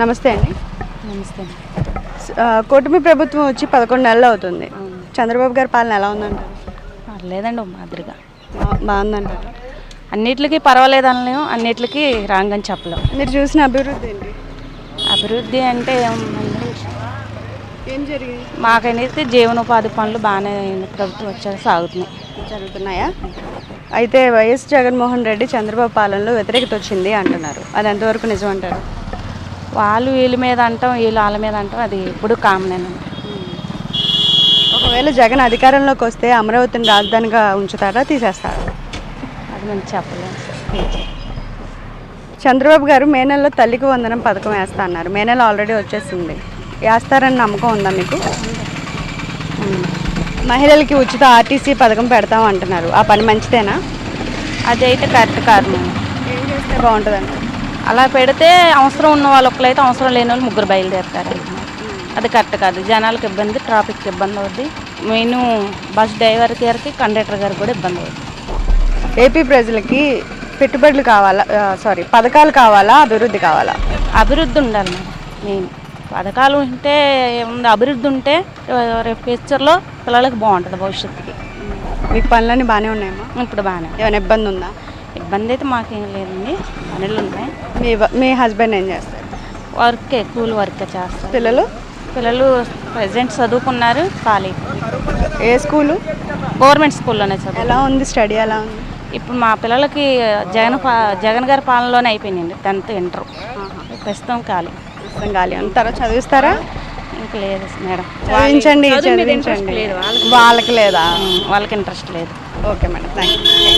నమస్తే అండి. నమస్తే కూటమి ప్రభుత్వం వచ్చి పదకొండు నెలలు అవుతుంది. చంద్రబాబు గారి పాలన ఎలా ఉందంటారు? పర్లేదండి మాదిరిగా. బాగుందంటారు. అన్నిటికీ పర్వాలేదు అనలేము అన్నిటికీ రాంగ్ అని చెప్పలేం. మీరు చూసిన అభివృద్ధి ఏంటి? అభివృద్ధి అంటే ఏం జరిగింది? మాకైతే జీవనోపాధి పనులు బాగానే ప్రభుత్వం వచ్చాక సాగుతున్నాయి. జరుగుతున్నాయా? అయితే వైఎస్ జగన్మోహన్ రెడ్డి చంద్రబాబు పాలనలో వ్యతిరేకత వచ్చింది అంటున్నారు. అది ఎంతవరకు నిజం అంటారు? వాళ్ళు వీళ్ళ మీద అంటాం వీళ్ళు వాళ్ళ మీద అంటాం అది ఎప్పుడు కామన్ ఒకవేళ జగన్ అధికారంలోకి వస్తే అమరావతిని రాజధానిగా ఉంచుతారా తీసేస్తారా? అది మనం చెప్పలేము చంద్రబాబు గారు మే నెలలో తల్లికి వందనం పథకం వేస్తా అన్నారు మే నెల ఆల్రెడీ వచ్చేసింది. వేస్తారని నమ్మకం ఉందా మీకు. మహిళలకి ఉచిత ఆర్టీసీ పథకం పెడతాం అంటున్నారు. ఆ పని మంచిదేనా? అది అయితే కరెక్ట్ మనం ఏం చేస్తే బాగుంటుంది అలా పెడితే అవసరం ఉన్న వాళ్ళు అవసరం లేని వాళ్ళు ముగ్గురు బయలుదేరుతారు. అది కరెక్ట్ కాదు. జనాలకు ఇబ్బంది ట్రాఫిక్ ఇబ్బంది అవుద్ది. మెయిన్ బస్ డ్రైవర్ గారికి కండక్టర్ గారికి కూడా ఇబ్బంది అవుద్ది. ఏపీ ప్రజలకి పెట్టుబడులు కావాలా? సారీ పథకాలు కావాలా? అభివృద్ధి కావాలా? అభివృద్ధి ఉండాలి మెయిన్ పథకాలు ఉంటే ఏముంది? అభివృద్ధి ఉంటే రేపు ఫ్యూచర్లో పిల్లలకి బాగుంటుంది భవిష్యత్తుకి. మీకు పనులన్నీ బాగానే ఉన్నాయమ్మా? ఇప్పుడు బాగానే. ఏమైనా ఇబ్బంది ఉందా? ఇబ్బంది అయితే మాకేం లేదండి. పనులు ఉన్నాయి. మీ మీ హస్బెండ్ ఏం చేస్తారు? వర్కే కూలి వర్క్ చేస్తారు. పిల్లలు? పిల్లలు ప్రజెంట్ చదువుకున్నారు ఖాళీ. ఏ స్కూలు? గవర్నమెంట్ స్కూల్లోనే చదువు. ఎలా ఉంది స్టడీ ఎలా ఉంది? ఇప్పుడు మా పిల్లలకి జగన్ పా- జగన్ గారి పాలనలోనే అయిపోయిందండి టెన్త్ ఇంటర్. ప్రస్తుతం ఖాళీ. ప్రస్తుతం ఖాళీ. తర్వాత చదివిస్తారా? ఇంకా లేదు మేడం. చదివించండి చదివించండి. వాళ్ళకి. లేదా? వాళ్ళకి ఇంట్రెస్ట్ లేదు. Okay madam thank you